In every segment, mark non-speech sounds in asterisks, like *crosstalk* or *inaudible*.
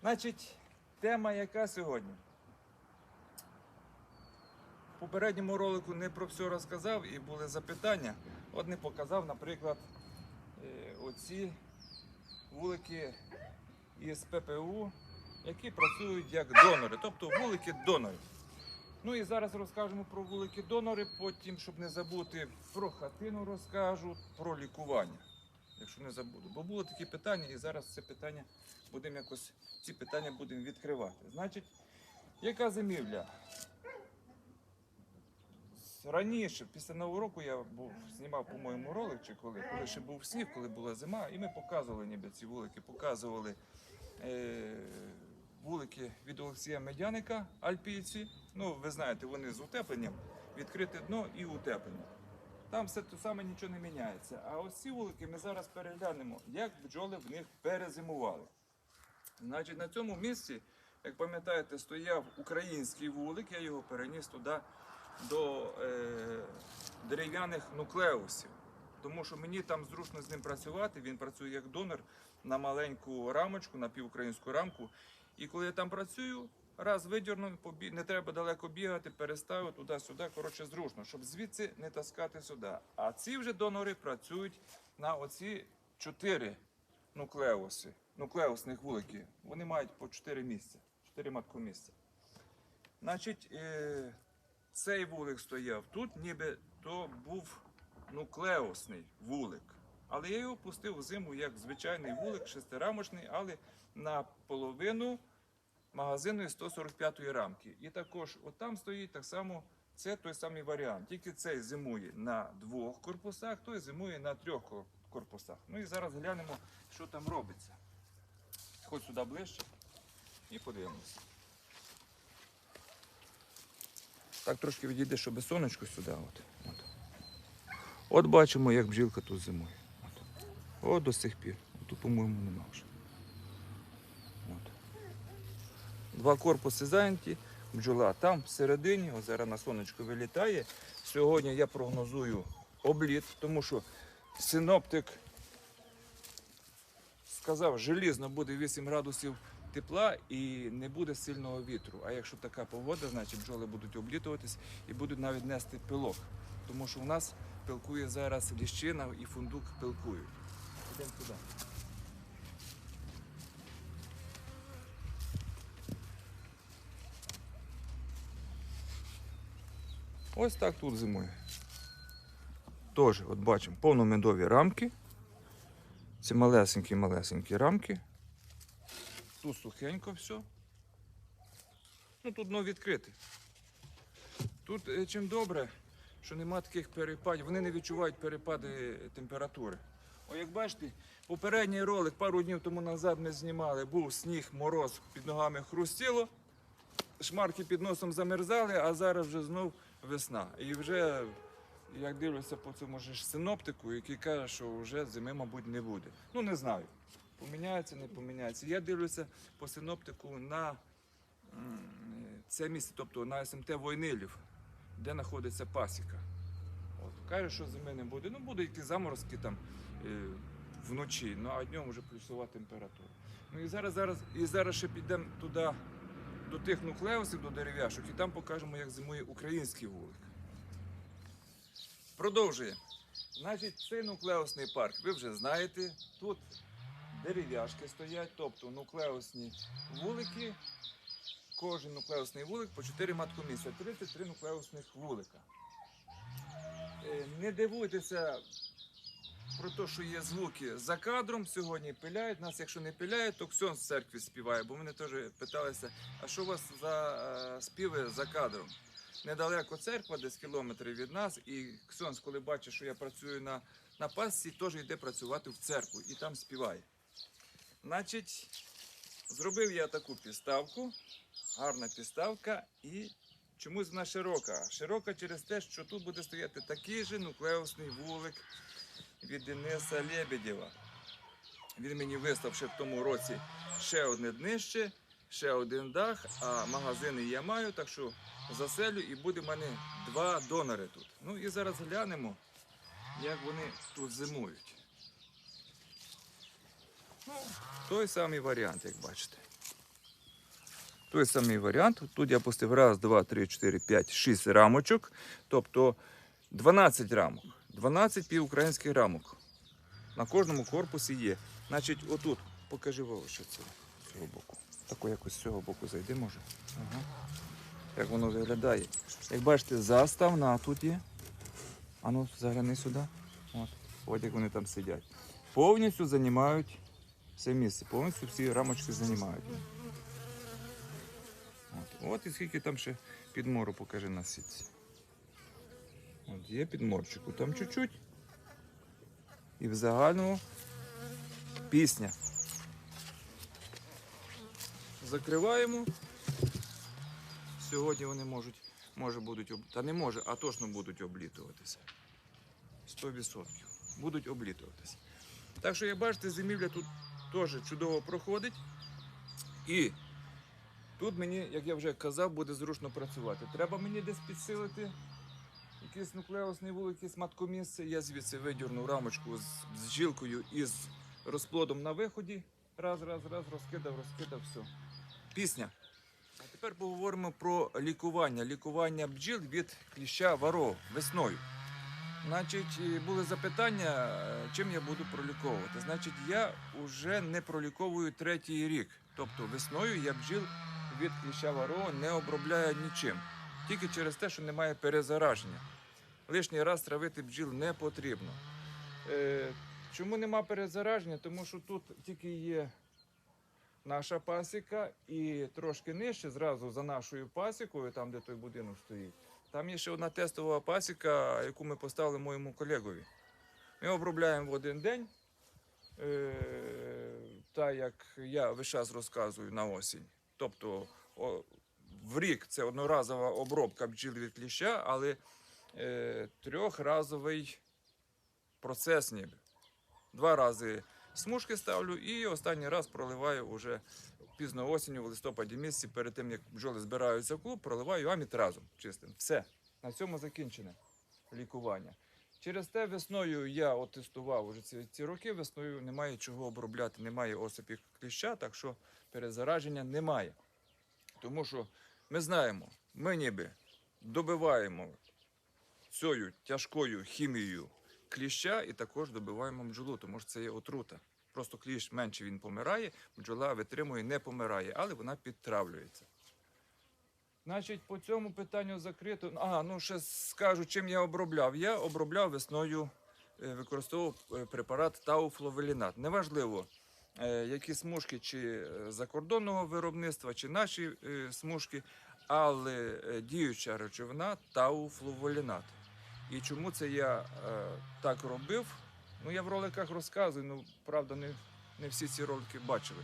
Значить, тема яка сьогодні? В попередньому ролику не про все розказав і були запитання. От не показав, наприклад, е, оці вулики із ППУ, які працюють як донори, тобто вулики донори. Ну і зараз розкажемо про вулики донори, потім, щоб не забути, про хатину розкажу, про лікування. Якщо не забуду. Бо було такі питання, і зараз це питання будемо якось ці питання будемо відкривати. Значить, яка зимівля? Раніше, після нового року, я був знімав, по-моєму, ролик, чи коли, коли ще був сніг, коли була зима, і ми показували ніби ці вулики, показували е, вулики від Олексія Медяника, альпійці. Ну, ви знаєте, вони з утепленням, відкрите дно і утеплення. Там все те саме нічого не міняється. А ось ці вулики ми зараз переглянемо, як бджоли в них перезимували. Значить, на цьому місці, як пам'ятаєте, стояв український вулик, я його переніс туди до е, дерев'яних нуклеусів. Тому що мені там зручно з ним працювати. Він працює як донор на маленьку рамочку, на півукраїнську рамку. І коли я там працюю, раз видірнув, не треба далеко бігати, переставив туди-сюди. Коротше, зручно, щоб звідси не таскати сюди. А ці вже донори працюють на оці чотири нуклеуси, нуклеусних вулики. Вони мають по 4 місця, 4 маткомісця. Значить, е, цей вулик стояв тут, ніби то був нуклеусний вулик. Але я його пустив в зиму як звичайний вулик, шестирамочний, але на магазинної 145-ї рамки. І також отам стоїть так само. Це той самий варіант. Тільки цей зимує на двох корпусах, той зимує на трьох корпусах. Ну і зараз глянемо, що там робиться. Ходь сюди ближче і подивимося. Так трошки відійде, щоб сонечко сюди. От. От. от бачимо, як бджілка тут зимує. От, от до сих пір. Тут, по-моєму, нема вже. От. Два корпуси зайняті, бджола там всередині, ось зараз на сонечко вилітає. Сьогодні я прогнозую обліт, тому що синоптик сказав, желізно буде 8 градусів тепла і не буде сильного вітру. А якщо така погода, значить бджоли будуть облітуватись і будуть навіть нести пилок. Тому що у нас пилкує зараз ліщина і фундук пилкують. Ідемо туди. Ось так тут зимує. Теж, от бачимо, повномедові рамки. Це малесенькі-малесенькі рамки. Тут сухенько все. Ну тут дно відкрите. Тут е, чим добре, що нема таких перепадів, вони не відчувають перепади температури. О, як бачите, попередній ролик пару днів тому назад ми знімали, був сніг, мороз, під ногами хрустіло, шмарки під носом замерзали, а зараз вже знов весна. І вже, як дивлюся по цьому ж синоптику, який каже, що вже зими, мабуть, не буде. Ну не знаю. Поміняється, не поміняється. Я дивлюся по синоптику на це місце, тобто на СМТ Войнилів, де знаходиться пасіка. От, каже, що зими не буде. Ну, будуть якісь заморозки там е, вночі, ну а днем вже плюсова температура. Ну і зараз, зараз, і зараз ще підемо туди до тих нуклеусів, до дерев'яшок, і там покажемо, як зимує український вулик. Продовжуємо. Значить, цей нуклеусний парк, ви вже знаєте, тут дерев'яшки стоять, тобто нуклеусні вулики. Кожен нуклеусний вулик по 4 маткомісця, 33 нуклеусних вулика. Е, Не дивуйтеся про те, що є звуки за кадром. Сьогодні пиляють. Нас, якщо не пиляють, то Ксьон з церкви співає. Бо мене теж питалися, а що у вас за е, співи за кадром? Недалеко церква, десь кілометри від нас, і Ксьонс, коли бачить, що я працюю на, на пасці, теж йде працювати в церкву і там співає. Значить, зробив я таку підставку, гарна підставка, і чомусь вона широка. Широка через те, що тут буде стояти такий же нуклеусний вулик від Дениса Лебедєва. Він мені вистав ще в тому році ще одне днище, ще один дах, а магазини я маю, так що заселю і буде в мене два донори тут. Ну і зараз глянемо, як вони тут зимують. Ну, той самий варіант, як бачите. той самий варіант. Тут я пустив раз, два, три, чотири, п'ять, шість рамочок. Тобто 12 рамок. 12 півукраїнських рамок. На кожному корпусі є. Значить, отут, покажи що це з цього боку. Тако якось з цього боку зайди, може. Ага. Як воно виглядає. Як бачите, заставна тут є. Ану, загляни сюди. От. От як вони там сидять. Повністю займають все місце. Повністю всі рамочки займають. От. От і скільки там ще підмору покажи на сітці. От є підморчику, там чуть-чуть. І в загальному пісня. Закриваємо. Сьогодні вони можуть, може будуть, та не може, а точно будуть облітуватися. 100%. Будуть облітуватися. Так що, як бачите, зимівля тут теж чудово проходить. І тут мені, як я вже казав, буде зручно працювати. Треба мені десь підсилити якийсь нуклеусний вул, маткомісце. Я звідси видірнув рамочку з, з жилкою і з розплодом на виході. Раз, раз, раз, розкидав, розкидав, все. Пісня. А тепер поговоримо про лікування. Лікування бджіл від кліща варо весною. Значить, були запитання, е, чим я буду проліковувати. Значить, я вже не проліковую третій рік. Тобто весною я бджіл від кліща варо не обробляю нічим. Тільки через те, що немає перезараження. Лишній раз травити бджіл не потрібно. Е, чому нема перезараження? Тому що тут тільки є наша пасіка, і трошки нижче, зразу за нашою пасікою, там де той будинок стоїть, там є ще одна тестова пасіка, яку ми поставили моєму колегові. Ми обробляємо в один день. Е, та як я весь час розказую на осінь. Тобто о, в рік це одноразова обробка бджіл від кліща, але е, трьохразовий процес ніби. Два рази смужки ставлю і останній раз проливаю уже пізно осінню, в листопаді місяці, перед тим як бджоли збираються в клуб, проливаю амітразом чистим. Все. На цьому закінчене лікування. Через те весною я от тестував уже ці, ці роки. Весною немає чого обробляти, немає осипів кліща, так що перезараження немає. Тому що ми знаємо, ми ніби добиваємо цією тяжкою хімією кліща і також добиваємо бджолу, тому що це є отрута. Просто кліщ менше він помирає, бджола витримує, не помирає, але вона підтравлюється. Значить, по цьому питанню закрито. А, ну ще скажу, чим я обробляв. Я обробляв весною, е, використовував е, препарат тауфловелінат. Неважливо, е, які смужки, чи закордонного виробництва, чи наші смужки, але діюча речовина тауфловелінат. І чому це я е, так робив? Ну, я в роликах розказую, ну правда, не, не всі ці ролики бачили.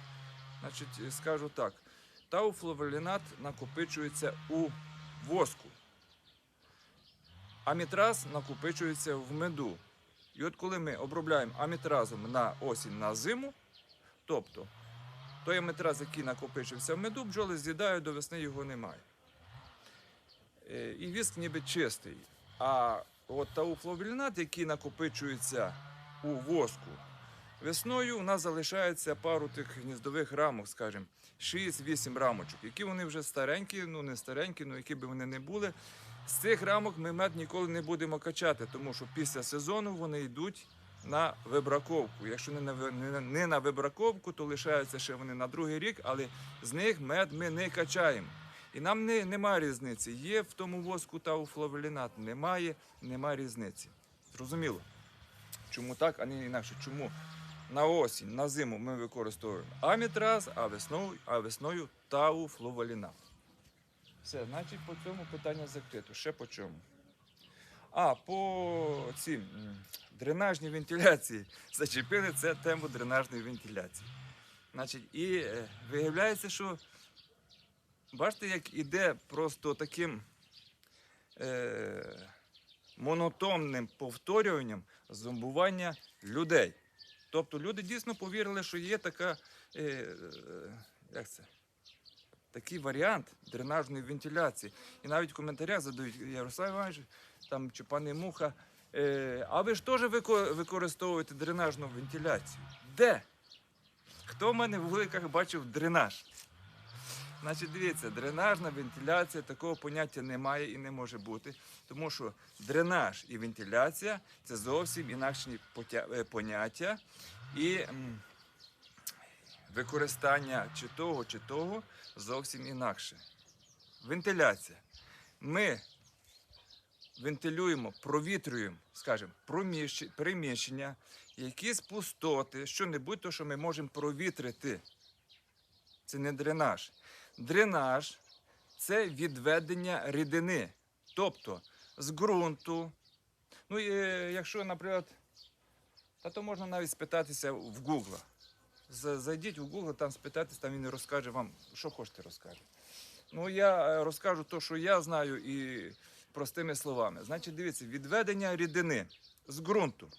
Значить, е, скажу так: тауфловелінат накопичується у воску. Амітраз накопичується в меду. І от коли ми обробляємо амітразом на осінь на зиму, тобто той амітраз, який накопичився в меду, бджоли з'їдають до весни його немає. Е, І віск ніби чистий. А от тауфловелінат, який накопичується у воску, весною у нас залишається пару тих гніздових рамок, скажімо, 6-8 рамочок, які вони вже старенькі, ну не старенькі, ну які би вони не були. З цих рамок ми мед ніколи не будемо качати, тому що після сезону вони йдуть на вибраковку. Якщо не на- не на вибраковку, то лишаються ще вони на другий рік, але з них мед ми не качаємо. І нам не, немає різниці. Є в тому воску та у флавелінат. Немає, немає різниці. Зрозуміло. Чому так, а не інакше? Чому на осінь, на зиму ми використовуємо амітраз, а весною, а весною тауфловалінат. Все, значить, по цьому питання закрито. Ще по чому? А, по цим дренажній вентиляції. *laughs* Зачепили це тему дренажної вентиляції. Значить, і е, виявляється, що бачите, як іде просто таким е, монотонним повторюванням зомбування людей. Тобто люди дійсно повірили, що є така, е, е, як це? такий варіант дренажної вентиляції. І навіть в коментарях задають Ярослав Іванович, там чи пане Муха, е, а ви ж теж використовуєте дренажну вентиляцію? Де? Хто в мене в вуликах бачив дренаж? Значить, дивіться, дренажна вентиляція такого поняття немає і не може бути, тому що дренаж і вентиляція це зовсім інакші е, поняття. І використання чи того, чи того зовсім інакше. Вентиляція. Ми вентилюємо, провітрюємо, скажімо, приміщення, якісь пустоти, що-небудь, то, що ми можемо провітрити. Це не дренаж. Дренаж це відведення рідини. Тобто з ґрунту. Ну, і, е, якщо, наприклад, та то можна навіть спитатися в Google. Зайдіть в Google, там спитайтесь, там він розкаже вам, що хочете розкаже. Ну, я е, розкажу те, що я знаю, і простими словами. Значить, дивіться, відведення рідини з ґрунту.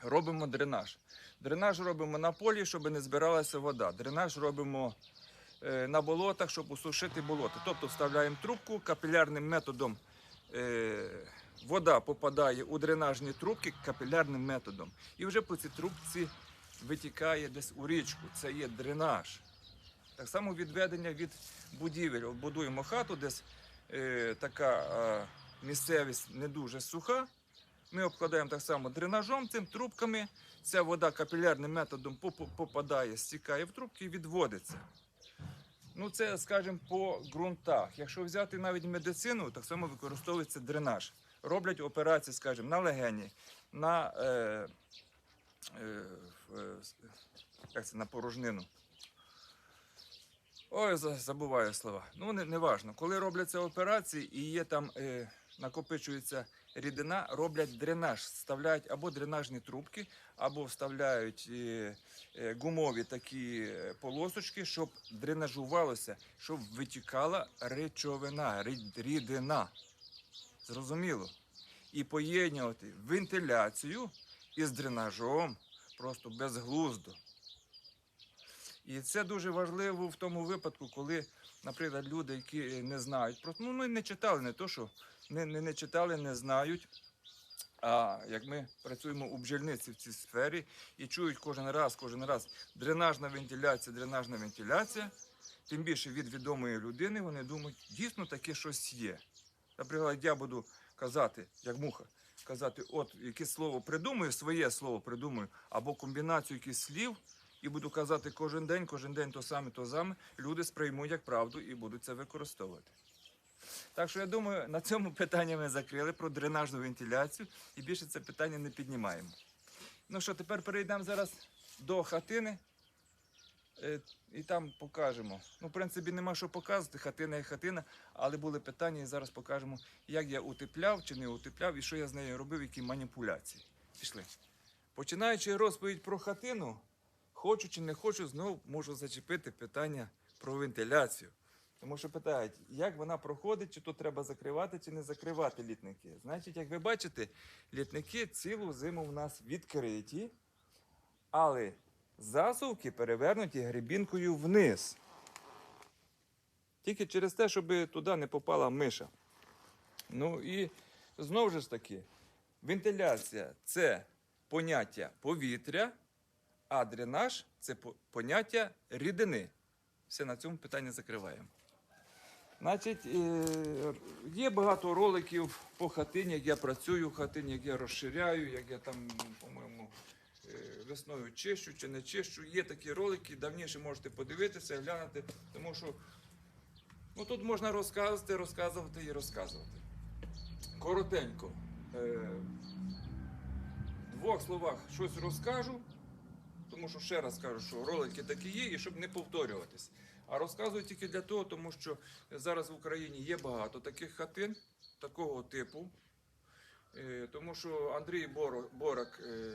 Робимо дренаж. Дренаж робимо на полі, щоб не збиралася вода. Дренаж робимо на болотах, щоб усушити болото. Тобто вставляємо трубку капілярним методом. е, Вода попадає у дренажні трубки капілярним методом. І вже по цій трубці витікає десь у річку. Це є дренаж. Так само відведення від будівель. От Будуємо хату, десь е, така е, місцевість не дуже суха. Ми обкладаємо так само дренажом, цим трубками. Ця вода капілярним методом попадає, стікає в трубки і відводиться. Ну, це, скажімо, по ґрунтах. Якщо взяти навіть медицину, так само використовується дренаж. Роблять операції, скажімо, на легені, на, е, е, е, як це, на порожнину. Ой, забуваю слова. Ну, не, не важно. Коли робляться операції і є там, е, накопичується рідина, роблять дренаж. Вставляють або дренажні трубки, або вставляють е, е, гумові такі е, полосочки, щоб дренажувалося, щоб витікала речовина, рідина. Зрозуміло? І поєднувати вентиляцію із дренажом просто безглуздо. І це дуже важливо в тому випадку, коли, наприклад, люди, які не знають про ну, ну, не читали, не то, що не, не, не читали, не знають. А як ми працюємо у бджільниці в цій сфері і чують кожен раз, кожен раз дренажна вентиляція, дренажна вентиляція, тим більше від відомої людини, вони думають, дійсно таке щось є. Наприклад, я буду казати, як муха, казати, от якесь слово придумаю, своє слово придумаю, або комбінацію якихось слів, і буду казати кожен день, кожен день то саме, то саме, люди сприймуть як правду і будуть це використовувати. Так що я думаю, на цьому питання ми закрили про дренажну вентиляцію і більше це питання не піднімаємо. Ну що, тепер перейдемо зараз до хатини е, і там покажемо. Ну, в принципі, нема що показувати, хатина є хатина, але були питання, і зараз покажемо, як я утепляв чи не утепляв, і що я з нею робив, які маніпуляції. Пішли. Починаючи розповідь про хатину, хочу чи не хочу, знову можу зачепити питання про вентиляцію. Тому що питають, як вона проходить, чи то треба закривати, чи не закривати літники. Значить, як ви бачите, літники цілу зиму в нас відкриті, але засувки перевернуті грибінкою вниз. Тільки через те, щоб туди не попала миша. Ну і знову ж таки, вентиляція це поняття повітря, а дренаж це поняття рідини. Все на цьому питання закриваємо. Значить, е, є багато роликів по хатині, як я працюю в хатині, як я розширяю, як я там, по-моєму, е, весною чищу чи не чищу. Є такі ролики, давніше можете подивитися, глянути, тому що ну, тут можна розказувати, розказувати і розказувати. Коротенько. Е, в двох словах щось розкажу, тому що ще раз кажу, що ролики такі є, і щоб не повторюватись. А розказую тільки для того, тому що зараз в Україні є багато таких хатин, такого типу. Е, Тому що Андрій Боро- Борак е,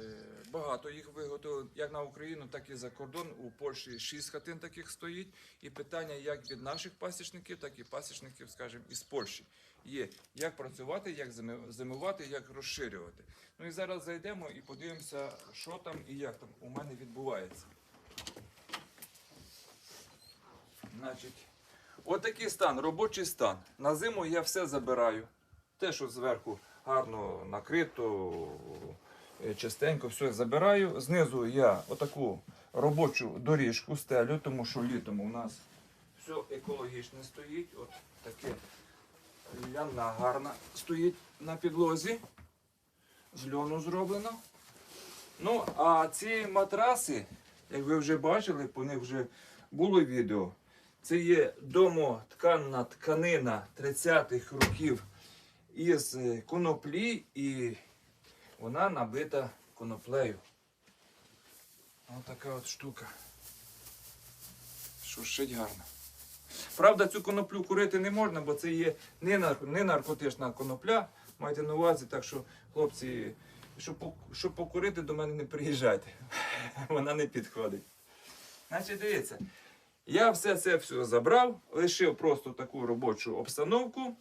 багато їх виготовив як на Україну, так і за кордон. У Польщі шість хатин таких стоїть. І питання як від наших пасічників, так і пасічників, скажімо, із Польщі є як працювати, як зимувати, як розширювати. Ну і зараз зайдемо і подивимося, що там і як там у мене відбувається. Значить, отакий стан, робочий стан. На зиму я все забираю. Те, що зверху гарно накрито, частенько все забираю. Знизу я отаку робочу доріжку стелю, тому що літом у нас все екологічне стоїть. От таке ляна гарна стоїть на підлозі. З льону зроблено. Ну, а ці матраси, як ви вже бачили, по них вже було відео. Це є домотканна тканина 30-х років із е, коноплі і вона набита коноплею. Ось така от штука. Шуршить гарно. Правда, цю коноплю курити не можна, бо це є не, нар... не наркотична конопля. Майте на увазі, так що, хлопці, щоб, щоб покурити, до мене не приїжджайте. *laughs* Вона не підходить. Значить, дивіться, я все це все забрав, лишив просто таку робочу обстановку.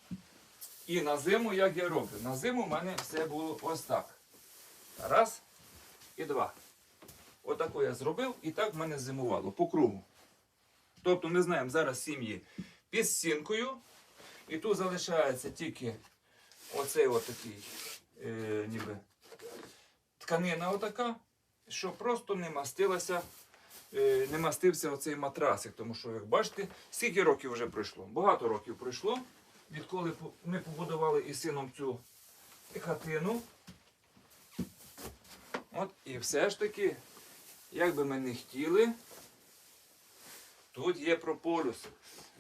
І на зиму, як я роблю? На зиму в мене все було ось так. Раз і два. Отако я зробив, і так в мене зимувало по кругу. Тобто ми знаємо зараз сім'ї під стінкою, і тут залишається тільки оцей отакий, е, ніби тканина отака, що просто не мастилася, не мастився оцей матрасик. Тому що, як бачите, скільки років вже пройшло? Багато років пройшло, відколи ми побудували із сином цю хатину. От і все ж таки, як би ми не хотіли, тут є прополюс.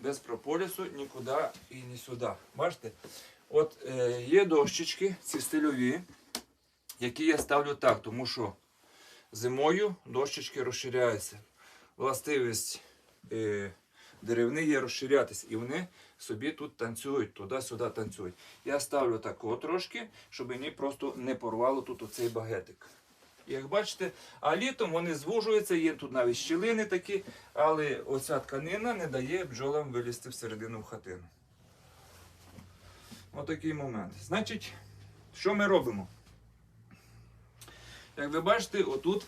Без прополісу нікуди і ні сюди. Бачите? От е, є дощечки, ці стильові, які я ставлю так, тому що зимою дощечки розширяються. Властивість е, деревни є розширятися, і вони собі тут танцюють, туди-сюди танцюють. Я ставлю тако трошки, щоб мені просто не порвало тут оцей багетик. Як бачите, а літом вони звужуються, є тут навіть щілини такі, але оця тканина не дає бджолам вилізти всередину в хатину. Отакий момент. Значить, що ми робимо? Як ви бачите, отут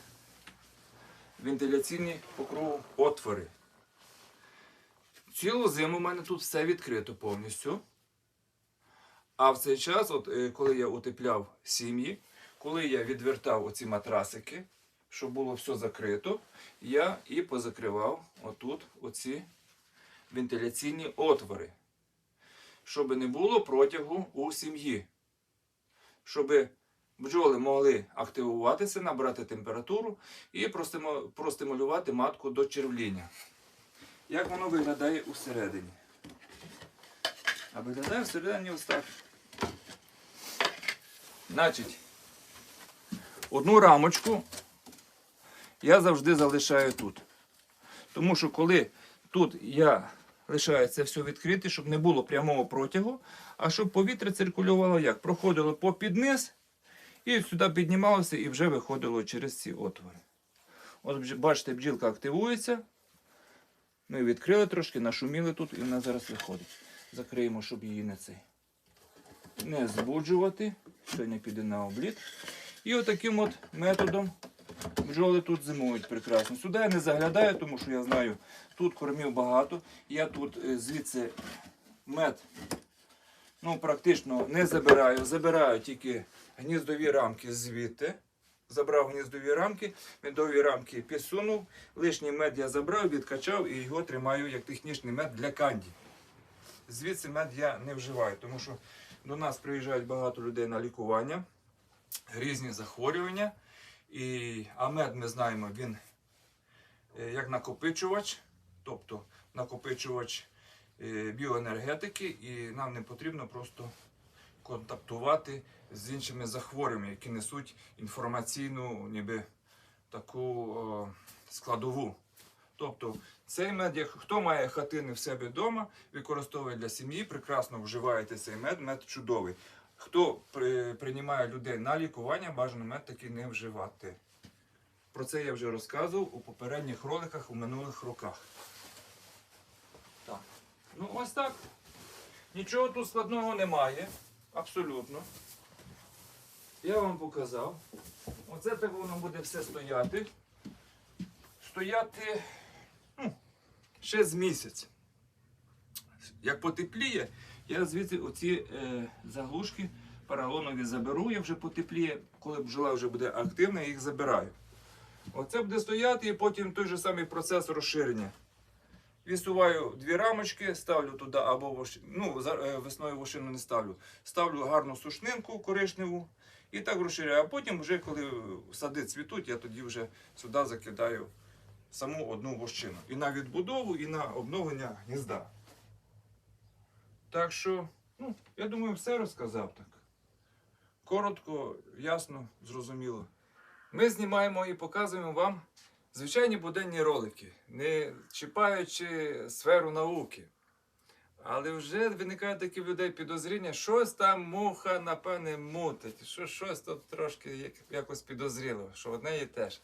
вентиляційні по отвори. Цілу зиму в мене тут все відкрито повністю. А в цей час, от, е, коли я утепляв сім'ї, коли я відвертав оці матрасики, щоб було все закрито, я і позакривав отут оці вентиляційні отвори, щоб не було протягу у сім'ї. Щоб бджоли могли активуватися, набрати температуру і простимулювати матку до червління. Як воно виглядає усередині? А виглядає всередині ось так. Значить, одну рамочку я завжди залишаю тут. Тому що коли тут я лишаю це все відкрите, щоб не було прямого протягу, а щоб повітря циркулювало як? Проходило попід низ і сюди піднімалося і вже виходило через ці отвори. От бачите, бджілка активується. Ми відкрили трошки, нашуміли тут і вона зараз виходить. Закриємо, щоб її не цей. Не збуджувати. Сьогодні піде на обліт. І отаким от методом бджоли тут зимують прекрасно. Сюди я не заглядаю, тому що я знаю, тут кормів багато. Я тут е, звідси мед ну, практично не забираю. Забираю тільки гніздові рамки звідти. Забрав гніздові рамки, медові рамки підсунув. Лишній мед я забрав, відкачав і його тримаю як технічний мед для канді. Звідси мед я не вживаю, тому що до нас приїжджають багато людей на лікування, різні захворювання. І, а мед ми знаємо, він е, як накопичувач, тобто накопичувач біоенергетики, і нам не потрібно просто контактувати з іншими захворюваннями, які несуть інформаційну, ніби таку о, складову. Тобто цей мед, хто має хатини в себе вдома, використовує для сім'ї, прекрасно вживаєте цей мед, мед чудовий. Хто при, приймає людей на лікування, бажано мед таки не вживати. Про це я вже розказував у попередніх роликах у минулих роках. Так. Ну ось так. Нічого тут складного немає. Абсолютно. Я вам показав. Оце так воно буде все стояти. Стояти ну, ще з місяць. Як потепліє, я звідси оці е, заглушки поролонові заберу, я вже потепліє, коли бджола вже буде активна, я їх забираю. Оце буде стояти і потім той же самий процес розширення Відсуваю дві рамочки, ставлю туди або ну, е, весною вошину не ставлю. Ставлю гарну сушнинку коричневу і так розширяю. А потім, вже коли сади цвітуть, я тоді вже сюди закидаю саму одну вощину. І на відбудову, і на обновлення гнізда. Так що, ну, я думаю, все розказав так. Коротко, ясно, зрозуміло. Ми знімаємо і показуємо вам звичайні буденні ролики, не чіпаючи сферу науки. Але вже виникає такі людей підозріння, щось там муха, напевне, мутить, що щось тут трошки якось підозріло, що одне і те ж.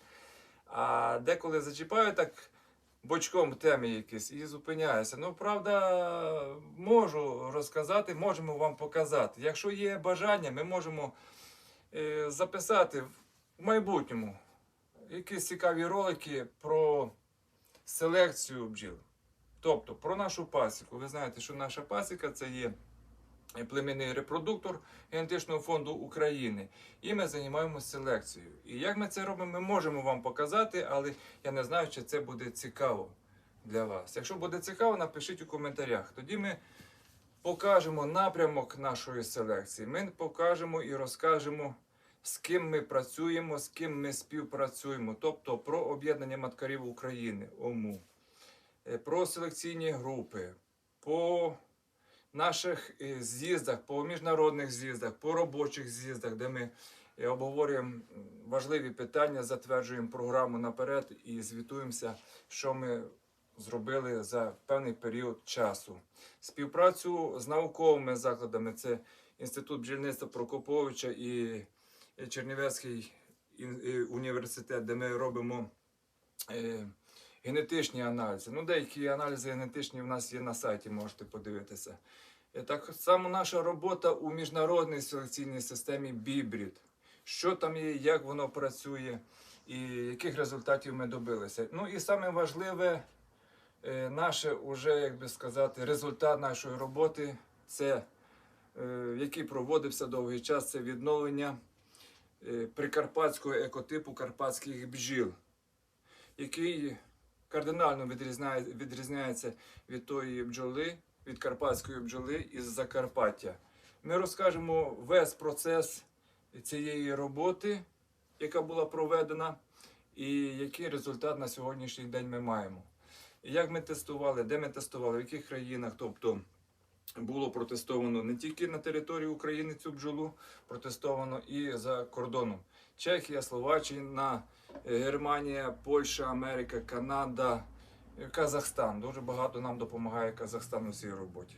А деколи зачіпаю так бочком теми якісь і зупиняюся. Ну, правда, можу розказати, можемо вам показати. Якщо є бажання, ми можемо е, записати в майбутньому якісь цікаві ролики про селекцію бджіл. Тобто про нашу пасіку. Ви знаєте, що наша пасіка це є племінний репродуктор генетичного фонду України. І ми займаємося селекцією. І як ми це робимо, ми можемо вам показати, але я не знаю, чи це буде цікаво для вас. Якщо буде цікаво, напишіть у коментарях. Тоді ми покажемо напрямок нашої селекції. Ми покажемо і розкажемо, з ким ми працюємо, з ким ми співпрацюємо. Тобто про об'єднання маткарів України ОМУ, е, про селекційні групи, по наших е, з'їздах, по міжнародних з'їздах, по робочих з'їздах, де ми е, обговорюємо важливі питання, затверджуємо програму наперед і звітуємося, що ми зробили за певний період часу. Співпрацю з науковими закладами це Інститут бджільництва Прокоповича і Чернівецький е, університет, де ми робимо е, генетичні аналізи. Ну, деякі аналізи генетичні в нас є на сайті, можете подивитися. Е, Так само наша робота у міжнародній селекційній системі Бібрід. Що там є, як воно працює і яких результатів ми добилися. Ну і саме важливе, е, наше уже, як би сказати, результат нашої роботи це е, який проводився довгий час, це відновлення е, прикарпатського екотипу карпатських бджіл, який кардинально відрізняє, відрізняється від тої бджоли, від карпатської бджоли із Закарпаття. Ми розкажемо весь процес цієї роботи, яка була проведена, і який результат на сьогоднішній день ми маємо. Як ми тестували, де ми тестували, в яких країнах, тобто було протестовано не тільки на території України цю бджолу, протестовано і за кордоном. Чехія, Словаччина, е, Германія, Польща, Америка, Канада, е, Казахстан. Дуже багато нам допомагає Казахстан у цій роботі.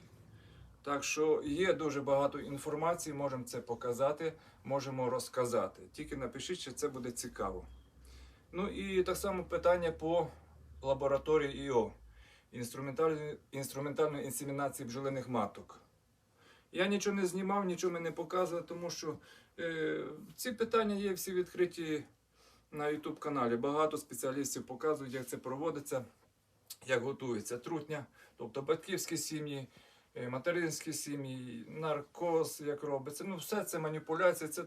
Так що є дуже багато інформації, можемо це показати, можемо розказати. Тільки напишіть, чи це буде цікаво. Ну і так само питання по лабораторії ІО інструментальної, інструментальної інсемінації бджолиних маток. Я нічого не знімав, нічого ми не показував, тому що е, ці питання є всі відкриті на YouTube каналі. Багато спеціалістів показують, як це проводиться, як готується трутня, тобто батьківські сім'ї, е, материнські сім'ї, наркоз, як робиться. Ну, все це маніпуляція, це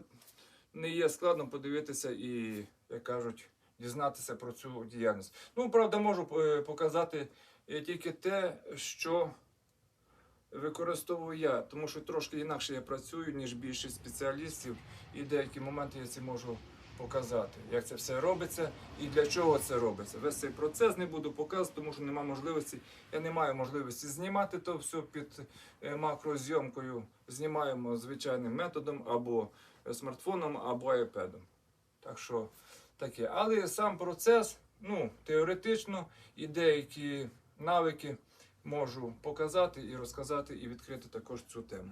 не є складно подивитися і, як кажуть, дізнатися про цю діяльність. Ну, правда, можу е, показати тільки те, що використовую я, тому що трошки інакше я працюю, ніж більшість спеціалістів, і деякі моменти я ці можу показати, як це все робиться і для чого це робиться. Весь цей процес не буду показувати, тому що немає можливості. Я не маю можливості знімати то все під е, макрозйомкою. Знімаємо звичайним методом або е, смартфоном, або айпедом. Так що таке. Але сам процес, ну, теоретично і деякі навики можу показати і розказати, і відкрити також цю тему.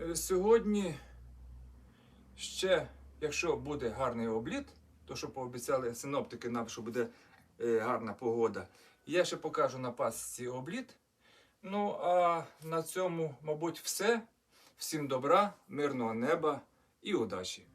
Е, Сьогодні ще, якщо буде гарний обліт, то що пообіцяли синоптики нам, що буде е, гарна погода, я ще покажу на пасці обліт. Ну а на цьому, мабуть, все. Всім добра, мирного неба і удачі!